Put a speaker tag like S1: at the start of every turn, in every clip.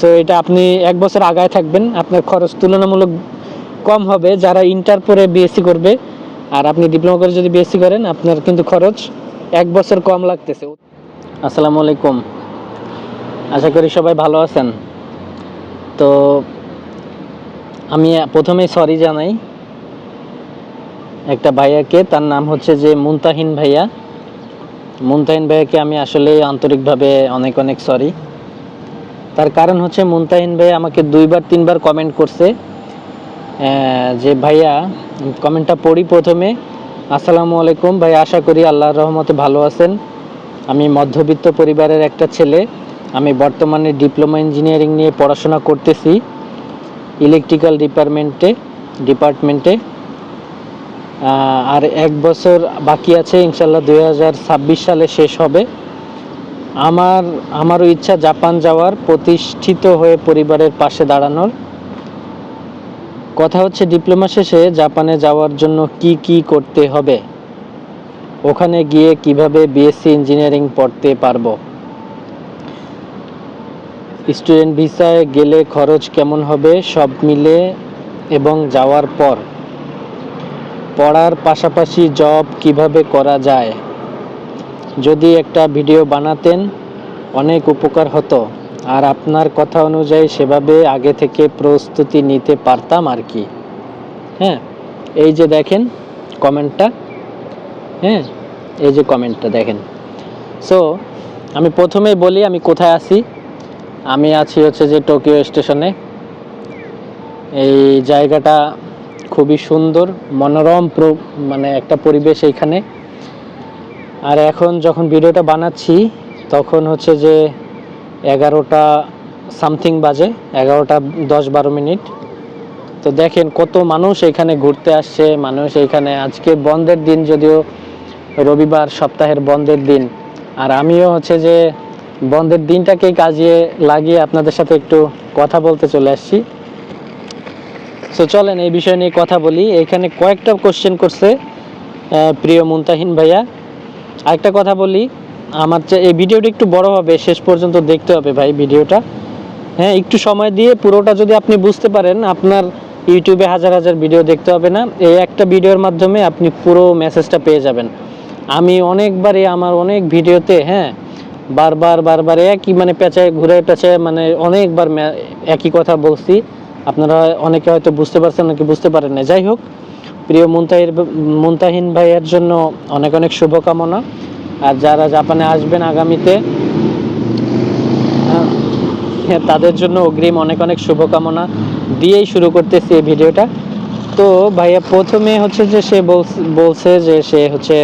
S1: So এটা আপনি এক বছর আগায় থাকবেন। আপনার খরচ তুলনামূলক কম হবে যারা ইন্টার পরে বিএসসি করবে। আর আপনি ডিপ্লোমা করে যদি বিএসসি করেন, আপনার কিন্তু খরচ এক বছর কম লাগতেছে। আসসালামু আলাইকুম। আশা করি সবাই ভালো আছেন। তো, আমি প্রথমেই সরি জানাই একটা ভাইয়াকে। তার নাম হচ্ছে যে মুনতাহিন ভাইয়া। মুনতাহিন ভাইয়াকে আমি আসলে আন্তরিকভাবে অনেক অনেক সরি তার কারণ হচ্ছে মুনতাহিন ভাই আমাকে দুইবার, তিনবার কমেন্ট করছে। যে ভাইয়া কমেন্টটা পড়ি প্রথমে। আসসালামু আলাইকুম ভাই, আশা করি আল্লাহর রহমতে ভালো আছেন। আমি মধ্যবিত্ত পরিবারের একটা ছেলে। আমি বর্তমানে ডিপ্লোমা ইঞ্জিনিয়ারিং নিয়ে পড়াশোনা করতেছি ইলেকট্রিক্যাল ডিপার্টমেন্টে ডিপার্টমেন্টে। আর এক বছর বাকি আছে, ইনশাল্লাহ দু হাজার ছাব্বিশ সালে শেষ হবে। আমার, আমারও ইচ্ছা জাপান যাওয়ার, প্রতিষ্ঠিত হয়ে পরিবারের পাশে দাঁড়ানোর। কথা হচ্ছে, ডিপ্লোমা শেষে জাপানে যাওয়ার জন্য কি কি করতে হবে? ওখানে গিয়ে কীভাবে বিএসসি ইঞ্জিনিয়ারিং পড়তে পারব? স্টুডেন্ট ভিসায় গেলে খরচ কেমন হবে? সব মিলে এবং যাওয়ার পর। পড়ার পাশাপাশি জব কীভাবে করা যায়? যদি একটা ভিডিও বানাতেন, অনেক উপকার হতো। আর আপনার কথা অনুযায়ী সেভাবে আগে থেকে প্রস্তুতি নিতে পারতাম আর কি। হ্যাঁ এই যে দেখেন কমেন্টটা। হ্যাঁ এই যে কমেন্টটা দেখেন। সো আমি প্রথমেই বলি আমি কোথায় আছি। আমি আছি হচ্ছে যে টোকিও স্টেশনে। এই জায়গাটা খুবই সুন্দর, মনোরম মানে একটা পরিবেশ এইখানে। আর এখন যখন ভিডিওটা বানাচ্ছি, তখন হচ্ছে যে এগারোটা সামথিং বাজে, এগারোটা দশ বারো মিনিট। তো দেখেন কত মানুষ এখানে ঘুরতে আসছে, মানুষ এখানে। আজকে বন্ধের দিন যদিও রবিবার সপ্তাহের বন্ধের দিন। আর আমিও হচ্ছে যে বন্ধের দিনটাকে কাজে লাগিয়ে আপনাদের সাথে একটু কথা বলতে চলে আসছি। সো চলেন এই বিষয় নিয়ে কথা বলি। এখানে কয়েকটা কোশ্চেন করছে প্রিয় মুনতাহিন ভাইয়া। আরেকটা কথা বলি, আমার এই ভিডিওটা একটু বড় হবে, শেষ পর্যন্ত দেখতে হবে ভাই ভিডিওটা। হ্যাঁ একটু সময় দিয়ে পুরোটা যদি আপনি বুঝতে পারেন, আপনার ইউটিউবে হাজার হাজার ভিডিও দেখতে হবে না, এই একটা ভিডিওর মাধ্যমে আপনি পুরো মেসেজটা পেয়ে যাবেন। আমি অনেকবারই আমার অনেক ভিডিওতে হ্যাঁ বারবার বারবার একই মানে পেঁচায়, ঘুরে পেঁচায় মানে অনেকবার একই কথা বলছি। আপনারা অনেকে হয়তো বুঝতে পারছেন নাকি বুঝতে পারেন না যাই হোক প্রিয় মুনতাহির মুনতাহিন ভাইয়ের জন্য অনেক অনেক শুভকামনা। আর যারা জাপানে আসবেন আগামীতে তাদের জন্য অগ্রিম অনেক অনেক শুভকামনা দিয়েই শুরু করতেছি এই ভিডিওটা। তো ভাইয়া, প্রথমে হচ্ছে যে সে বলছে যে সে হচ্ছে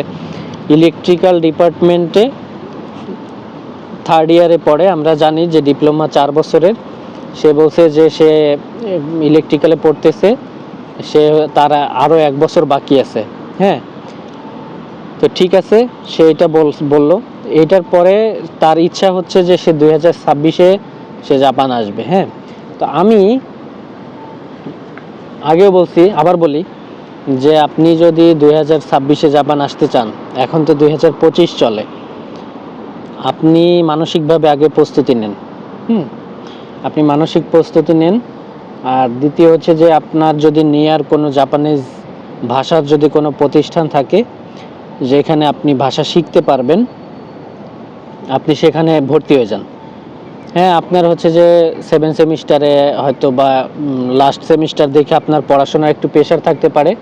S1: ইলেকট্রিক্যাল ডিপার্টমেন্টে থার্ড ইয়ারে পড়ে। আমরা জানি যে ডিপ্লোমা চার বছরের। সে বলছে যে সে ইলেকট্রিক্যালে পড়তেছে। সে তার আরও এক বছর বাকি আছে হ্যাঁ? তো ঠিক আছে, সে এটা বল, বলল। এটার পরে তার ইচ্ছা হচ্ছে যে সে দুই হাজার ছাব্বিশে সে জাপান আসবে হ্যাঁ? তো আমি আগেও বলছি, আবার বলি, যে আপনি যদি দুই হাজার ছাব্বিশে জাপান আসতে চান, এখন তো দুই হাজার পঁচিশ চলে, আপনি মানসিকভাবে আগে প্রস্তুতি নেন, হুম? আপনি মানসিক প্রস্তুতি নেন আর দ্বিতীয় হচ্ছে যে আপনার যদি নিয়ার কোনো জাপানিজ ভাষার যদি কোনো প্রতিষ্ঠান থাকে, যেখানে আপনি ভাষা শিখতে পারবেন, আপনি সেখানে ভর্তি হয়ে যান। হ্যাঁ আপনার হচ্ছে যে সেভেন সেমিস্টারে হয়তো বা লাস্ট সেমিস্টার দেখে আপনার পড়াশোনার একটু প্রেশার থাকতে পারে।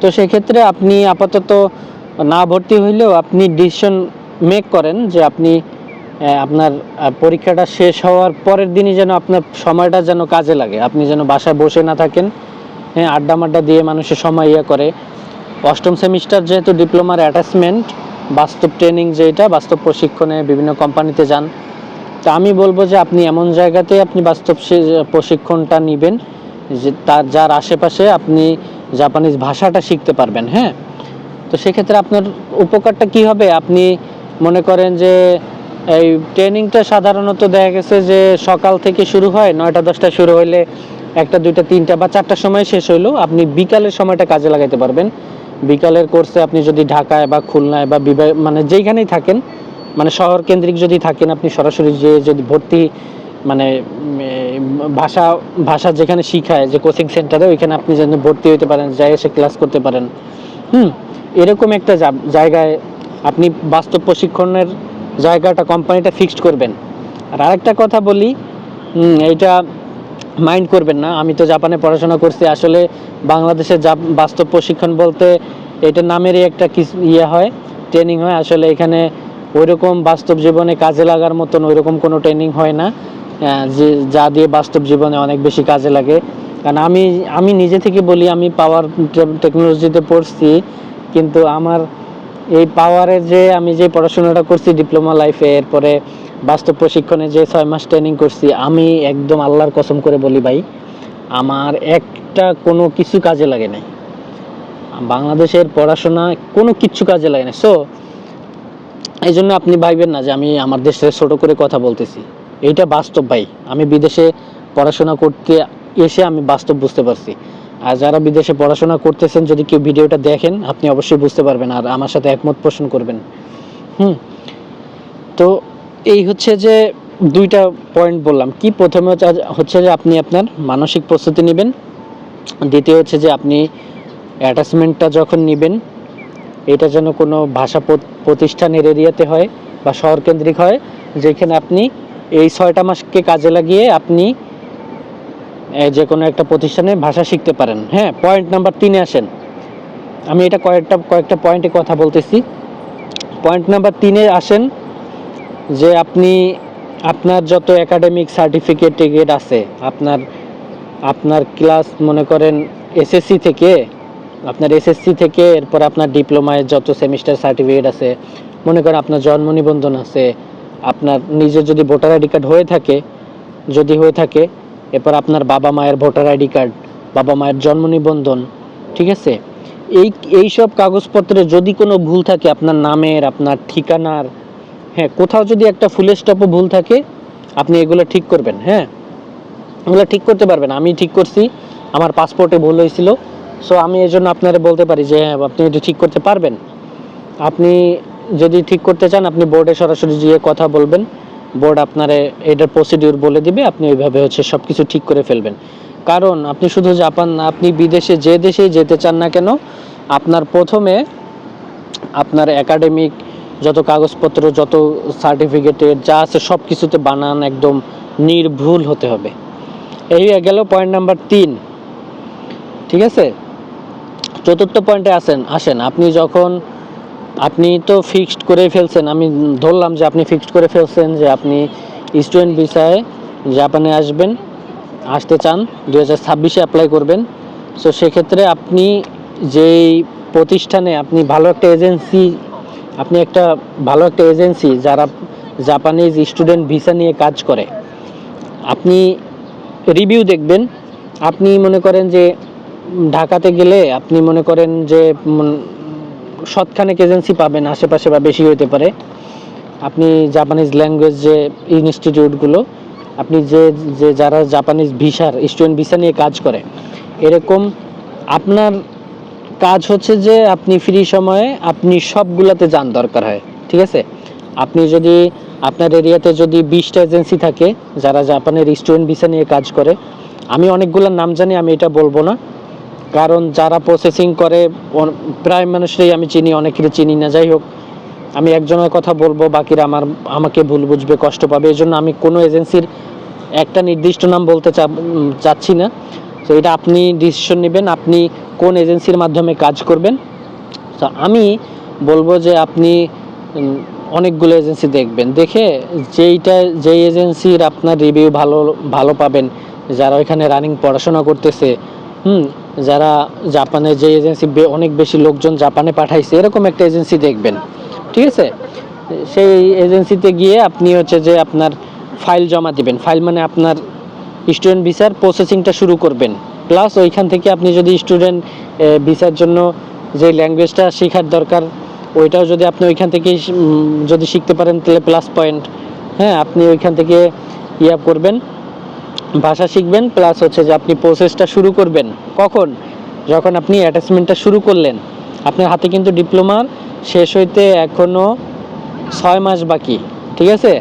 S1: তো সেক্ষেত্রে আপনি আপাতত না ভর্তি হইলেও আপনি ডিসিশন মেক করেন যে আপনি আপনার পরীক্ষাটা শেষ হওয়ার পরের দিনই যেন আপনার সময়টা যেন কাজে লাগে। আপনি যেন বাসায় বসে না থাকেন হ্যাঁ আড্ডা মাড্ডা দিয়ে মানুষের সময় ইয়ে করে। অষ্টম সেমিস্টার যেহেতু ডিপ্লোমার অ্যাটাচমেন্ট বাস্তব ট্রেনিং যেটা বাস্তব প্রশিক্ষণে বিভিন্ন কোম্পানিতে যান। তো আমি বলব যে আপনি এমন জায়গাতে আপনি বাস্তব প্রশিক্ষণটা নেবেন, যে তার, যার আশেপাশে আপনি জাপানিজ ভাষাটা শিখতে পারবেন হ্যাঁ? তো সেক্ষেত্রে আপনার উপকারটা কি হবে? আপনি মনে করেন যে এই ট্রেনিংটা সাধারণত দেখা গেছে যে সকাল থেকে শুরু হয়, নয়টা, দশটা শুরু হইলে একটা, দুইটা, তিনটা বা চারটার সময় শেষ হইল। আপনি বিকালের সময়টা কাজে লাগাইতে পারবেন। বিকালের কোর্সে আপনি যদি ঢাকায় বা খুলনায় বা বিভাগ মানে যেইখানেই থাকেন মানে শহর কেন্দ্রিক যদি থাকেন, আপনি সরাসরি যে যদি ভর্তি মানে ভাষা ভাষা যেখানে শিখায়, যে কোচিং সেন্টারে ওইখানে আপনি যেন ভর্তি হতে পারেন, যাই এসে ক্লাস করতে পারেন। হুম, এরকম একটা জায়গায় আপনি বাস্তব প্রশিক্ষণের জায়গাটা কোম্পানিটা ফিক্সড করবেন। আর আরেকটা কথা বলি এটা মাইন্ড করবেন না। আমি তো জাপানে পড়াশোনা করছি, আসলে বাংলাদেশে বাস্তব প্রশিক্ষণ বলতে এটা নামেরই একটা ইয়ে হয় ট্রেনিং হয়। আসলে এখানে ওইরকম বাস্তব জীবনে কাজে লাগার মতন ওইরকম কোনো ট্রেনিং হয় না যে যা দিয়ে বাস্তব জীবনে অনেক বেশি কাজে লাগে। কারণ আমি আমি নিজে থেকে বলি, আমি পাওয়ার টেকনোলজিতে পড়ছি, কিন্তু আমার এই পাওয়ারের যে আমি যে পড়াশোনাটা করছি ডিপ্লোমা লাইফে, এরপরে বাস্তব প্রশিক্ষণে যে ছয় মাস ট্রেনিং করছি, আমি একদম আল্লাহর কসম করে বলি ভাই, আমার একটা কোনো কিছু কাজে লাগে নাই। বাংলাদেশের পড়াশোনা কোনো কিচ্ছু কাজে লাগে না সো এই জন্য আপনি ভাইবেন না যে আমি আমার দেশে ছোট করে কথা বলতেছি। এইটা বাস্তব ভাই, আমি বিদেশে পড়াশোনা করতে এসে আমি বাস্তব বুঝতে পারছি। আর যারা বিদেশে পড়াশোনা করতেছেন, যদি কেউ ভিডিওটা দেখেন, আপনি অবশ্যই বুঝতে পারবেন আর আমার সাথে একমত পোষণ করবেন। হুম? তো এই হচ্ছে যে দুইটা পয়েন্ট বললাম। কি প্রথমে হচ্ছে- যে আপনি আপনার মানসিক প্রস্তুতি নেবেন। দ্বিতীয় হচ্ছে যে আপনি অ্যাটাচমেন্টটা যখন নেবেন, এটা যেন কোনো ভাষা প্রতিষ্ঠানের এরিয়াতে হয় বা শহরকেন্দ্রিক হয়, যেখানে আপনি এই ছয়টা মাসকে কাজে লাগিয়ে আপনি যে কোনো একটা প্রতিষ্ঠানে ভাষা শিখতে পারেন। হ্যাঁ পয়েন্ট নাম্বার তিনে আসেন। আমি এটা কয়েকটা কয়েকটা পয়েন্টে কথা বলতেছি। পয়েন্ট নাম্বার তিনে আসেন যে আপনি, আপনার যত একাডেমিক সার্টিফিকেট টিকেট আছে, আপনার আপনার ক্লাস মনে করেন এসএসসি থেকে, আপনার এসএসসি থেকে, এরপর আপনার ডিপ্লোমায় যত সেমিস্টার সার্টিফিকেট আছে, মনে করেন আপনার জন্ম নিবন্ধন আছে, আপনার নিজের যদি ভোটার আইডি কার্ড হয়ে থাকে, যদি হয়ে থাকে এরপর আপনার বাবা মায়ের ভোটার আইডি কার্ড, বাবা মায়ের জন্ম নিবন্ধন, ঠিক আছে? এই এই সব কাগজপত্রে যদি কোনো ভুল থাকে, আপনার নামের, আপনার ঠিকানার হ্যাঁ কোথাও যদি একটা ফুলের স্টপও ভুল থাকে, আপনি এগুলো ঠিক করবেন হ্যাঁ? এগুলো ঠিক করতে পারবেন। আমি ঠিক করছি, আমার পাসপোর্টে ভুল হয়েছিল। সো আমি এই জন্য আপনারা বলতে পারি যে হ্যাঁ আপনি এটা ঠিক করতে পারবেন। আপনি যদি ঠিক করতে চান, আপনি বোর্ডে সরাসরি গিয়ে কথা বলবেন। বোর্ড আপনারে এটার প্রসিডিউর বলে দিবে, আপনি ওইভাবে হচ্ছে সব কিছু ঠিক করে ফেলবেন। কারণ আপনি শুধু জাপান আপনি বিদেশে যে দেশেই যেতে চান না কেন, আপনার প্রথমে আপনার একাডেমিক যত কাগজপত্র, যত সার্টিফিকেটের যা আছে সব কিছুতে বানান একদম নির্ভুল হতে হবে। এই গেল পয়েন্ট নাম্বার তিন। ঠিক আছে? চতুর্থ পয়েন্টে আসেন আসেন। আপনি যখন আপনি তো ফিক্সড করে ফেলছেন। আমি ধরলাম যে আপনি ফিক্সড করে ফেলছেন যে আপনি স্টুডেন্ট ভিসায় জাপানে আসবেন, আসতে চান দু হাজার ছাব্বিশে অ্যাপ্লাই করবেন। সো সেক্ষেত্রে আপনি যেই প্রতিষ্ঠানে আপনি ভালো একটা এজেন্সি আপনি একটা ভালো একটা এজেন্সি যারা জাপানিজ স্টুডেন্ট ভিসা নিয়ে কাজ করে, আপনি রিভিউ দেখবেন। আপনি মনে করেন যে ঢাকাতে গেলে আপনি মনে করেন যে সৎখানেক এজেন্সি পাবেন, আশেপাশে বা বেশি হতে পারে। আপনি জাপানিজ ল্যাঙ্গুয়েজ যে ইনস্টিটিউটগুলো আপনি যে যে যারা জাপানিজ ভিসার স্টুডেন্ট ভিসা নিয়ে কাজ করে, এরকম আপনার কাজ হচ্ছে যে আপনি ফ্রি সময়ে আপনি সবগুলাতে যান দরকার হয়, ঠিক আছে? আপনি যদি আপনার এরিয়াতে যদি বিশটা এজেন্সি থাকে, যারা জাপানের স্টুডেন্ট ভিসা নিয়ে কাজ করে, আমি অনেকগুলোর নাম জানি, আমি এটা বলব না। কারণ যারা প্রসেসিং করে প্রায় মানুষরাই আমি চিনি, অনেকের চিনি না। যাই হোক, আমি একজনের কথা বলব, বাকিরা আমার, আমাকে ভুল বুঝবে, কষ্ট পাবে। এই জন্য আমি কোনো এজেন্সির একটা নির্দিষ্ট নাম বলতে চাচ্ছি না। তো এটা আপনি ডিসিশন নেবেন, আপনি কোন এজেন্সির মাধ্যমে কাজ করবেন। তো আমি বলব যে আপনি অনেকগুলো এজেন্সি দেখবেন। দেখে যেইটা, যেই এজেন্সির আপনার রিভিউ ভালো ভালো পাবেন, যারা ওইখানে রানিং পড়াশোনা করতেছে হুম, যারা জাপানে যে এজেন্সি অনেক বেশি লোকজন জাপানে পাঠাইছে, এরকম একটা এজেন্সি দেখবেন। ঠিক আছে? সেই এজেন্সিতে গিয়ে আপনি হচ্ছে যে আপনার ফাইল জমা দিবেন। ফাইল মানে আপনার স্টুডেন্ট ভিসার প্রসেসিংটা শুরু করবেন। প্লাস ওইখান থেকে আপনি যদি স্টুডেন্ট ভিসার জন্য যে ল্যাঙ্গুয়েজটা শেখার দরকার, ওইটাও যদি আপনি ওইখান থেকে যদি শিখতে পারেন, তাহলে প্লাস পয়েন্ট হ্যাঁ আপনি ওইখান থেকে ইয়া করবেন। ভাষা শিখবেন প্লাস হচ্ছে যে আপনি প্রসেসটা শুরু করবেন। কখন? যখন আপনি অ্যাটাচমেন্টটা শুরু করলেন। আপনার হাতে কিন্তু ডিপ্লোমার শেষ হইতে এখনও ছয় মাস বাকি, ঠিক আছে?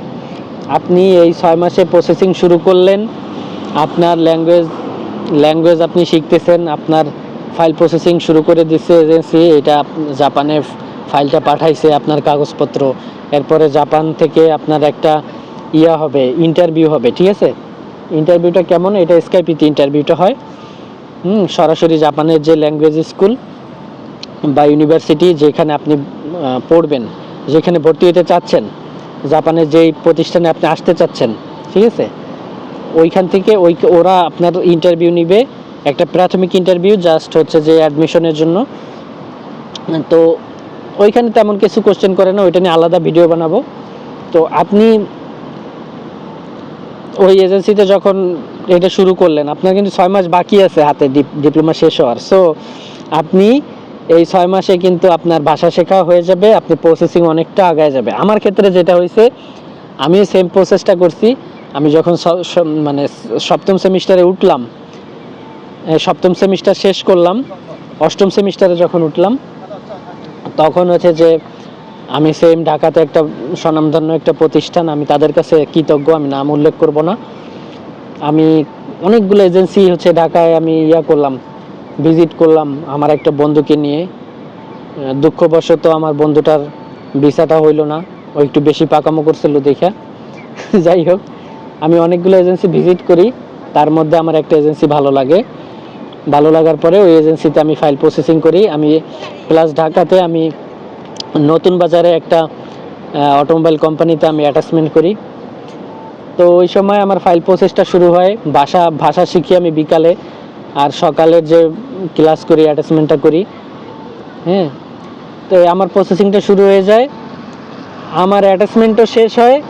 S1: আপনি এই ছয় মাসে প্রসেসিং শুরু করলেন, আপনার ল্যাঙ্গুয়েজ ল্যাঙ্গুয়েজ আপনি শিখতেছেন, আপনার ফাইল প্রসেসিং শুরু করে দিচ্ছে এজেন্সি এটা জাপানে ফাইলটা পাঠাইছে আপনার কাগজপত্র। এরপরে জাপান থেকে আপনার একটা ইয়া হবে ইন্টারভিউ হবে, ঠিক আছে? ইন্টারভিউটা কেমন? এটা স্কাইপিতে ইন্টারভিউটা হয়। হুম, সরাসরি জাপানের যে ল্যাঙ্গুয়েজ স্কুল বা ইউনিভার্সিটি যেখানে আপনি পড়বেন, যেখানে ভর্তি হতে চাচ্ছেন, জাপানের যেই প্রতিষ্ঠানে আপনি আসতে চাচ্ছেন, ঠিক আছে? ওইখান থেকে ওই, ওরা আপনার ইন্টারভিউ নিবে, একটা প্রাথমিক ইন্টারভিউ জাস্ট হচ্ছে যে অ্যাডমিশনের জন্য। তো ওইখানে তেমন কিছু কোশ্চেন করে না, ওইটা নিয়ে আলাদা ভিডিও বানাবো। তো আপনি ওই এজেন্সিতে যখন এটা শুরু করলেন, আপনার কিন্তু ছয় মাস বাকি আছে হাতে ডিপ্লোমা শেষ হওয়ার। সো আপনি এই ছয় মাসে কিন্তু আপনার ভাষা শেখা হয়ে যাবে, আপনি প্রসেসিং অনেকটা আগায় যাবে। আমার ক্ষেত্রে যেটা হয়েছে, আমি সেম প্রসেসটা করছি। আমি যখন মানে সপ্তম সেমিস্টারে উঠলাম সপ্তম সেমিস্টার শেষ করলাম, অষ্টম সেমিস্টারে যখন উঠলাম, তখন হচ্ছে যে আমি সেম ঢাকাতে একটা স্বনামধন্য একটা প্রতিষ্ঠান, আমি তাদের কাছে কৃতজ্ঞ, আমি নাম উল্লেখ করব না। আমি অনেকগুলো এজেন্সি হচ্ছে ঢাকায় আমি ইয়া করলাম ভিজিট করলাম আমার একটা বন্ধুকে নিয়ে। দুঃখবশত আমার বন্ধুটার ভিসাটা হইল না, ও একটু বেশি পাকামো করছিল দেখা। যাই হোক, আমি অনেকগুলো এজেন্সি ভিজিট করি, তার মধ্যে আমার একটা এজেন্সি ভালো লাগে। ভালো লাগার পরে ওই এজেন্সিতে আমি ফাইল প্রসেসিং করি, আমি প্লাস ঢাকাতে আমি নতুন বাজারে একটা অটোমোবাইল কোম্পানিতে আমি অ্যাটাচমেন্ট করি। তো ওই সময় আমার ফাইল প্রসেসটা শুরু হয়। ভাষা ভাষা শিখি আমি বিকালে। আর সকালের যে ক্লাস করি অ্যাটাচমেন্টটা করি। হ্যাঁ? তো আমার প্রসেসিংটা শুরু হয়ে যায়। আমার অ্যাটাচমেন্টও শেষ হয়।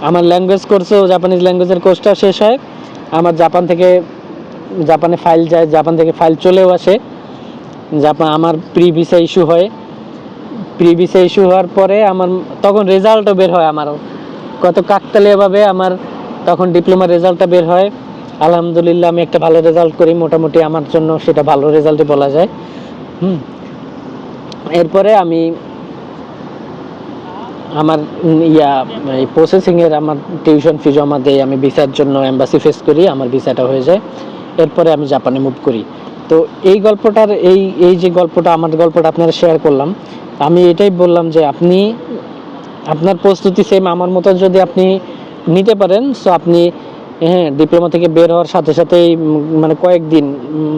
S1: আমার ল্যাঙ্গুয়েজ কোর্সও জাপানিজ ল্যাঙ্গুয়েজের কোর্সটাও শেষ হয়। আমার জাপান থেকে জাপানে ফাইল যায়। জাপান থেকে ফাইল চলেও আসে। জাপান আমার প্রি ভিসা ইস্যু হয়। প্রি ভিসা ইস্যু হওয়ার পরে আমার তখন রেজাল্টও বের হয় আমারও। কত কাকতালীয়ভাবে আমার তখন ডিপ্লোমার রেজাল্টটা বের হয়। আলহামদুলিল্লাহ আমি একটা ভালো রেজাল্ট করি, মোটামুটি আমার জন্য সেটা ভালো রেজাল্টই বলা যায়। হুম। এরপরে আমি আমার ইয়া, এই প্রসেসিংয়ের আমার টিউশন ফি জমা দেই আমি ভিসার জন্য এম্বাসি ফেস করি, আমার ভিসাটা হয়ে যায়। এরপরে আমি জাপানে মুভ করি। তো এই গল্পটার, এই এই যে গল্পটা, আমার গল্পটা আপনারা শেয়ার করলাম। আমি এটাই বললাম যে আপনি, আপনার প্রস্তুতি সেম আমার মতো যদি আপনি নিতে পারেন সো আপনি হ্যাঁ ডিপ্লোমা থেকে বের হওয়ার সাথে সাথেই মানে কয়েকদিন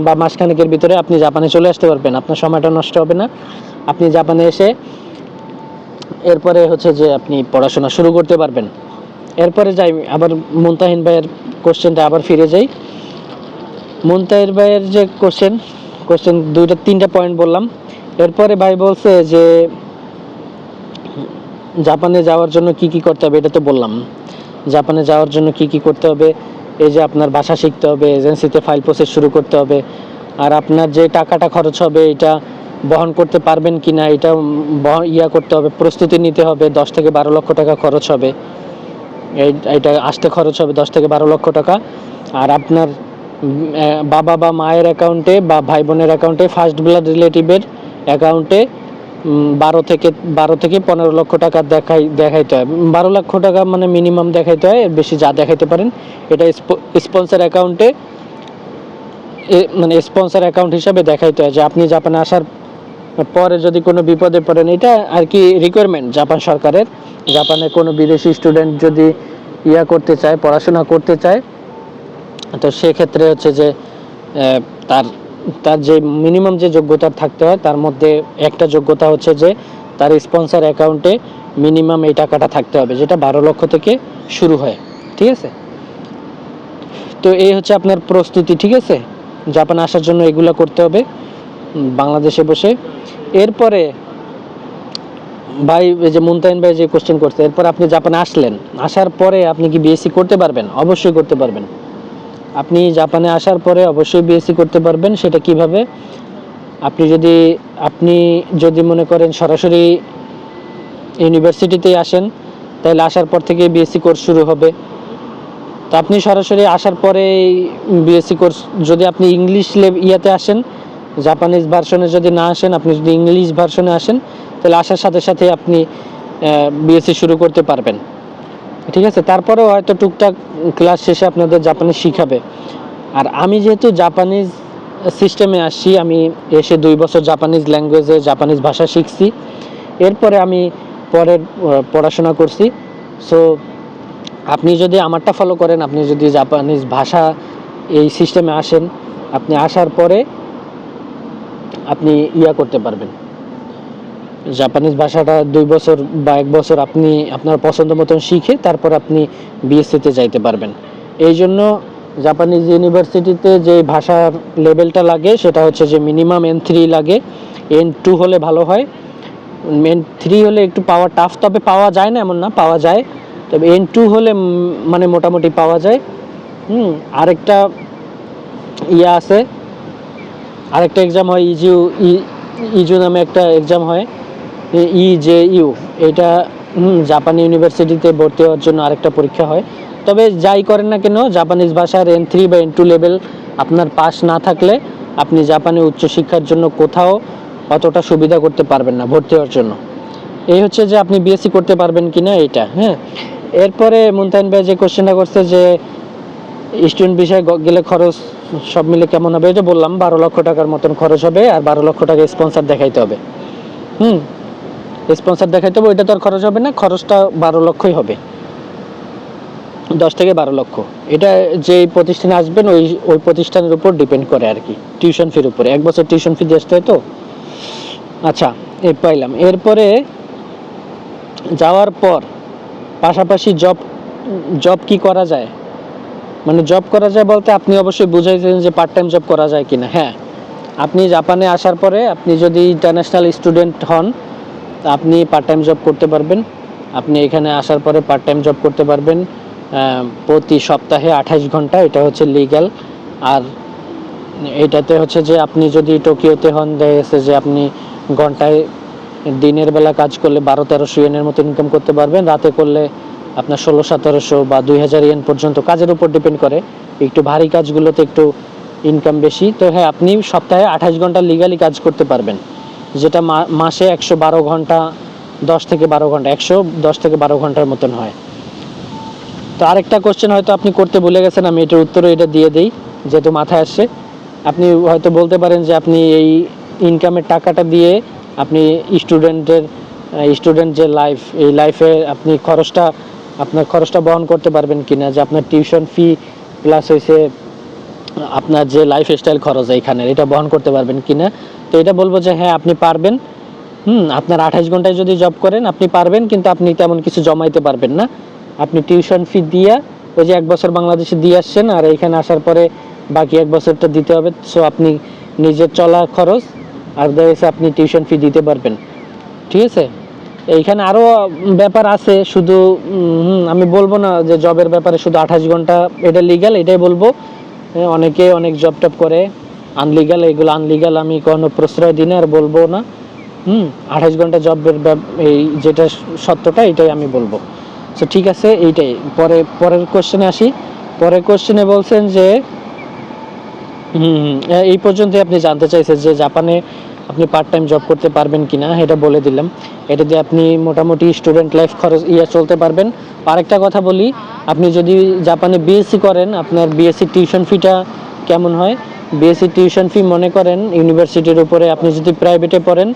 S1: বা মাসখানেকের ভিতরে আপনি জাপানে চলে আসতে পারবেন। আপনার সময়টা নষ্ট হবে না। আপনি জাপানে এসে এরপরে হচ্ছে যে আপনি পড়াশোনা শুরু করতে পারবেন। এরপরে যাই, আবার মুনতাহিন ভাইয়ের কোশ্চেনটা আবার ফিরে যাই। মুনতাহির ভাইয়ের যে কোশ্চেন কোশ্চেন দুইটা, তিনটা পয়েন্ট বললাম। এরপরে ভাই বলছে যে, জাপানে যাওয়ার জন্য কি কি করতে হবে, এটা তো বললাম। জাপানে যাওয়ার জন্য কি কি করতে হবে, এই যে আপনার ভাষা শিখতে হবে, এজেন্সিতে ফাইল প্রসেস শুরু করতে হবে, আর আপনার যে টাকাটা খরচ হবে, এটা বহন করতে পারবেন কি না এটা ইয়া করতে হবে, প্রস্তুতি নিতে হবে, দশ থেকে বারো লক্ষ টাকা খরচ হবে। এটা আসতে খরচ হবে দশ থেকে বারো লক্ষ টাকা। আর আপনার বাবা বা মায়ের অ্যাকাউন্টে বা ভাই বোনের অ্যাকাউন্টে ফার্স্ট ব্লাড রিলেটিভের অ্যাকাউন্টে বারো থেকে বারো থেকে পনেরো লক্ষ টাকা দেখাই, দেখাইতে হয়। বারো লক্ষ টাকা মানে মিনিমাম দেখাইতে হয়, এর বেশি যা দেখাইতে পারেন। এটা স্পন্সর অ্যাকাউন্টে মানে স্পন্সর অ্যাকাউন্ট হিসাবে দেখাইতে হয়। যে আপনি জাপানে আসার পরে যদি কোনো বিপদে পড়েন, এটা আর কি রিকোয়ারমেন্ট জাপান সরকারের। জাপানে কোনো বিদেশি স্টুডেন্ট যদি ইয়া করতে চায়, পড়াশোনা করতে চায়, তো সেক্ষেত্রে হচ্ছে যে তার তার যে মিনিমাম যে যোগ্যতা থাকতে হয়, তার মধ্যে একটা যোগ্যতা হচ্ছে যে তার স্পন্সর অ্যাকাউন্টে মিনিমাম এই টাকাটা থাকতে হবে, যেটা বারো লক্ষ থেকে শুরু হয়, ঠিক আছে? তো এই হচ্ছে আপনার প্রস্তুতি, ঠিক আছে? জাপানে আসার জন্য এগুলো করতে হবে বাংলাদেশে বসে। এরপরে, ভাই যে মুনতাইন ভাই যে কোশ্চেন করছে, এরপর আপনি জাপানে আসলেন, আসার পরে আপনি কি বিএসসি করতে পারবেন? অবশ্যই করতে পারবেন। আপনি জাপানে আসার পরে অবশ্যই বিএসসি করতে পারবেন, সেটা কীভাবে? আপনি যদি আপনি যদি মনে করেন সরাসরি ইউনিভার্সিটিতে আসেন, তাহলে আসার পর থেকে বিএসসি কোর্স শুরু হবে। তো আপনি সরাসরি আসার পরে বিএসসি কোর্স যদি আপনি ইংলিশ লেভ ইয়াতে আসেন জাপানিজ ভার্সনে যদি না আসেন, আপনি যদি ইংলিশ ভার্সনে আসেন, তাহলে আসার সাথে সাথে আপনি বিএসসি শুরু করতে পারবেন। ঠিক আছে? তারপরেও হয়তো টুকটাক ক্লাস শেষে আপনাদের জাপানিজ শিখাবে। আর আমি যেহেতু জাপানিজ সিস্টেমে আসছি আমি এসে দুই বছর জাপানিজ ল্যাঙ্গুয়েজে জাপানিজ ভাষা শিখছি। এরপরে আমি পরের পড়াশোনা করছি। সো আপনি যদি আমারটা ফলো করেন, আপনি যদি জাপানিজ ভাষা এই সিস্টেমে আসেন, আপনি আসার পরে আপনি ইয়া করতে পারবেন। জাপানিজ ভাষাটা দুই বছর বা এক বছর আপনি আপনার পছন্দ মতন শিখে তারপর আপনি বিএসসিতে যাইতে পারবেন। এই জন্য জাপানিজ ইউনিভার্সিটিতে যে ভাষার লেভেলটা লাগে, সেটা হচ্ছে যে মিনিমাম এন থ্রি লাগে। এন টু হলে ভালো হয়। এন থ্রি হলে একটু পাওয়া টাফ তবে পাওয়া যায় না এমন না, পাওয়া যায়। তবে এন টু হলে মানে মোটামুটি পাওয়া যায়। হুম, আরেকটা ইয়া আছে। আরেকটা এক্সাম হয়, ইজিউ ইজু নামে একটা এক্সাম হয়। ই জে ইউ, এটা জাপানি ইউনিভার্সিটিতে ভর্তি হওয়ার জন্য আরেকটা পরীক্ষা হয়। তবে যাই করেন না কেন, জাপানিজ ভাষার এন থ্রি বা এন টু লেভেল আপনার পাস না থাকলে আপনি জাপানি উচ্চশিক্ষার জন্য কোথাও অতটা সুবিধা করতে পারবেন না ভর্তি হওয়ার জন্য। এই হচ্ছে যে আপনি বিএসসি করতে পারবেন কিনা এটা হ্যাঁ? এরপরে মুনতাইন ভাই যে কোশ্চেনটা করছে যে স্টুডেন্ট বিষয়ে গেলে খরচ সব মিলে কেমন হবে? এটা বললাম, বারো লক্ষ টাকার মতন খরচ হবে আর বারো লক্ষ টাকা স্পন্সার দেখাইতে হবে। হুম? স্পন্সার দেখাইতে হবে, ওইটা তো আর খরচ হবে না, খরচটা বারো লক্ষই হবে। দশ থেকে বারো লক্ষ। এটা যে প্রতিষ্ঠানে আসবেন, ওই ওই প্রতিষ্ঠানের উপর ডিপেন্ড করে আর কি টিউশন ফির উপরে। এক বছর টিউশন ফি দিয়ে হয় তো? আচ্ছা এই পাইলাম। এরপরে যাওয়ার পর পাশাপাশি জব জব কি করা যায়? মানে জব করা যায় বলতে আপনি অবশ্যই বুঝাইছেন যে পার্ট টাইম জব করা যায় কিনা। হ্যাঁ আপনি জাপানে আসার পরে আপনি যদি ইন্টারন্যাশনাল স্টুডেন্ট হন আপনি পার্ট টাইম জব করতে পারবেন। আপনি এখানে আসার পরে পার্ট টাইম জব করতে পারবেন প্রতি সপ্তাহে আঠাশ ঘণ্টা, এটা হচ্ছে লিগ্যাল আর এটাতে হচ্ছে যে আপনি যদি টোকিওতে হন, দেখা গেছে যে আপনি ঘন্টায় দিনের বেলা কাজ করলে বারো তেরোশো ইয়েনের মতো ইনকাম করতে পারবেন। রাতে করলে আপনার ষোলো সতেরোশো বা দুই হাজার ইয়েন পর্যন্ত কাজের উপর ডিপেন্ড করে। একটু ভারী কাজগুলোতে একটু ইনকাম বেশি। তো হ্যাঁ আপনি সপ্তাহে আঠাশ ঘণ্টা লিগালি কাজ করতে পারবেন। যেটা মাসে একশো বারো ঘণ্টা, দশ থেকে বারো ঘণ্টা, একশো দশ থেকে বারো ঘণ্টার মতন হয়। তো আরেকটা কোশ্চেন হয়তো আপনি করতে ভুলে গেছেন, আমি এটার উত্তরে এটা দিয়ে দিই, যেহেতু মাথায় আসছে। আপনি হয়তো বলতে পারেন যে আপনি এই ইনকামের টাকাটা দিয়ে আপনি স্টুডেন্টের স্টুডেন্ট যে লাইফ এই লাইফে আপনি খরচটা, আপনার খরচটা বহন করতে পারবেন কিনা, যে আপনার টিউশন ফি প্লাস হয়েছে আপনার যে লাইফ স্টাইল খরচ এইখানে এটা বহন করতে পারবেন কিনা তো এটা বলব যে হ্যাঁ আপনি পারবেন। হুম, আপনার আঠাশ ঘন্টায় যদি জব করেন, আপনি পারবেন, কিন্তু আপনি তেমন কিছু জমাইতে পারবেন না। আপনি টিউশন ফি দিয়ে ওই যে এক বছর বাংলাদেশে দিয়ে আসছেন, আর এইখানে আসার পরে বাকি এক বছরটা দিতে হবে। সো আপনি নিজের চলা খরচ, আর দেখা আপনি টিউশন ফি দিতে পারবেন। ঠিক আছে? এইখানে আরও ব্যাপার আছে, শুধু আমি বলব না যে জবের ব্যাপারে শুধু আঠাশ ঘণ্টা, এটা লিগ্যাল এটাই বলব। অনেকে অনেক জব টপ করে। আনলিগাল এগুলো আনলিগাল আমি কোনো প্রশ্রয় দিই না আর বলব না। হুম, আঠাশ ঘণ্টা জবের এই যেটা সত্যটা এটাই আমি বলব। তো ঠিক আছে, এইটাই। পরে, পরের কোশ্চেনে আসি। পরের কোশ্চেনে বলছেন যে, হুম এই পর্যন্ত আপনি জানতে চাইছেন যে জাপানে আপনি পার্ট টাইম জব করতে পারবেন কিনা, এটা বলে দিলাম। এটা দিয়ে আপনি মোটামুটি স্টুডেন্ট লাইফ খরচ ইয়ে চলতে পারবেন। আরেকটা কথা বলি, আপনি যদি জাপানে বিএসসি করেন, আপনার বিএসসি টিউশন ফিটা কেমন হয়? বিএসসি টিউশন ফি মনে করেন ইউনিভার্সিটির উপরে আপনি যদি প্রাইভেটে পড়েন,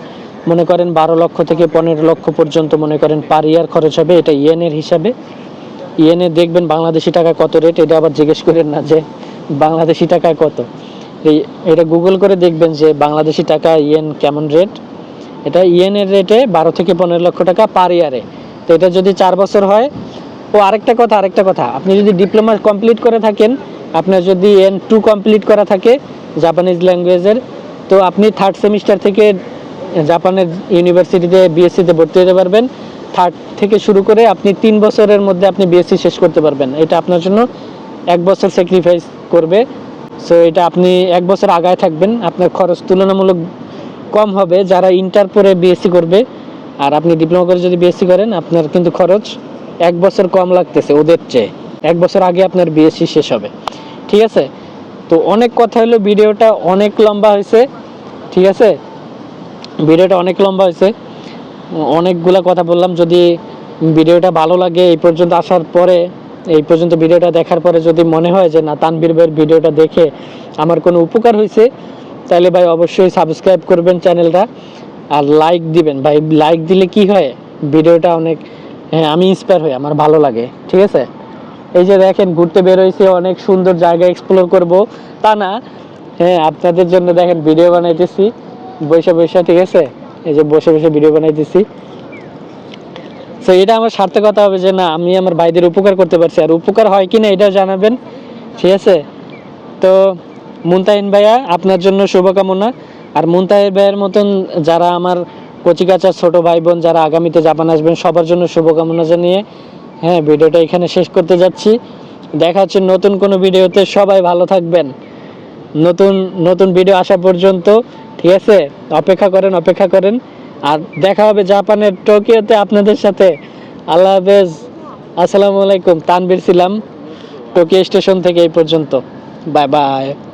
S1: মনে করেন বারো লক্ষ থেকে পনেরো লক্ষ পর্যন্ত মনে করেন পার ইয়ার খরচ হবে, এটা ইয়েনের হিসাবে। ইয়েনে দেখবেন বাংলাদেশি টাকা কত রেট এটা আবার জিজ্ঞেস করেন না যে বাংলাদেশি টাকায় কত। এই, এটা গুগল করে দেখবেন যে বাংলাদেশি টাকা ইয়েন কেমন রেট এটা ইয়েনের রেটে বারো থেকে পনেরো লক্ষ টাকা পার ইয়ারে তো এটা যদি চার বছর হয়, ও আরেকটা কথা আরেকটা কথা, আপনি যদি ডিপ্লোমা কমপ্লিট করে থাকেন আপনার যদি এন টু কমপ্লিট করা থাকে জাপানিজ ল্যাঙ্গুয়েজের তো আপনি থার্ড সেমিস্টার থেকে জাপানের ইউনিভার্সিটিতে বিএসসিতে ভর্তি হতে পারবেন। থার্ড থেকে শুরু করে আপনি তিন বছরের মধ্যে আপনি বিএসসি শেষ করতে পারবেন। এটা আপনার জন্য এক বছর স্যাক্রিফাইস করবে। সো এটা আপনি এক বছর আগায় থাকবেন। আপনার খরচ তুলনামূলক কম হবে যারা ইন্টার পরে বিএসসি করবে। আর আপনি ডিপ্লোমা করে যদি বিএসসি করেন, আপনার কিন্তু খরচ এক বছর কম লাগতেছে ওদের চেয়ে। এক বছর আগে আপনার বিএসসি শেষ হবে। ঠিক আছে? তো অনেক কথা হলো, ভিডিওটা অনেক লম্বা হয়েছে, ঠিক আছে? ভিডিওটা অনেক লম্বা হয়েছে। অনেকগুলা কথা বললাম, যদি ভিডিওটা ভালো লাগে এই পর্যন্ত আসার পরে, এই পর্যন্ত ভিডিওটা দেখার পরে যদি মনে হয় যে না তানবীর ভাইয়ের ভিডিওটা দেখে আমার কোনো উপকার হয়েছে, তাহলে ভাই অবশ্যই সাবস্ক্রাইব করবেন চ্যানেলটা আর লাইক দিবেন। ভাই লাইক দিলে কি হয়? ভিডিওটা অনেক হ্যাঁ আমি ইন্সপায়ার হই, আমার ভালো লাগে, ঠিক আছে? এই যে দেখেন, ঘুরতে বের হয়েছে অনেক সুন্দর জায়গা এক্সপ্লোর করব। তা না হ্যাঁ আপনাদের জন্য দেখেন ভিডিও বানাইতেছি। বসে বসে, ঠিক আছে? এই যে বসে বসে ভিডিও বানাইতেছি। তো এটা আমার সার্থকতা হবে যে না, আমি আমার ভাইদের উপকার করতে পারছি। আর উপকার হয় কিনা এটাও জানাবেন, ঠিক আছে? তো, মুনতাহিন ভাইয়া, আপনার জন্য শুভকামনা। আর মুনতাহিন ভাইয়ের মতন যারা আমার কচিকাচার ছোট ভাই বোন, যারা আগামীতে জাপান আসবেন, সবার জন্য শুভকামনা জানিয়ে হ্যাঁ ভিডিওটা এখানে শেষ করতে যাচ্ছি। দেখা হচ্ছে নতুন কোনো ভিডিওতে। সবাই ভালো থাকবেন। নতুন নতুন ভিডিও আসা পর্যন্ত, ঠিক আছে? অপেক্ষা করেন অপেক্ষা করেন। আর দেখা হবে জাপানের টোকিওতে আপনাদের সাথে। আল্লাহ হাফেজ। আসসালামু আলাইকুম। তানবীর ছিলাম। টোকিও স্টেশন থেকে এই পর্যন্ত। Bye bye.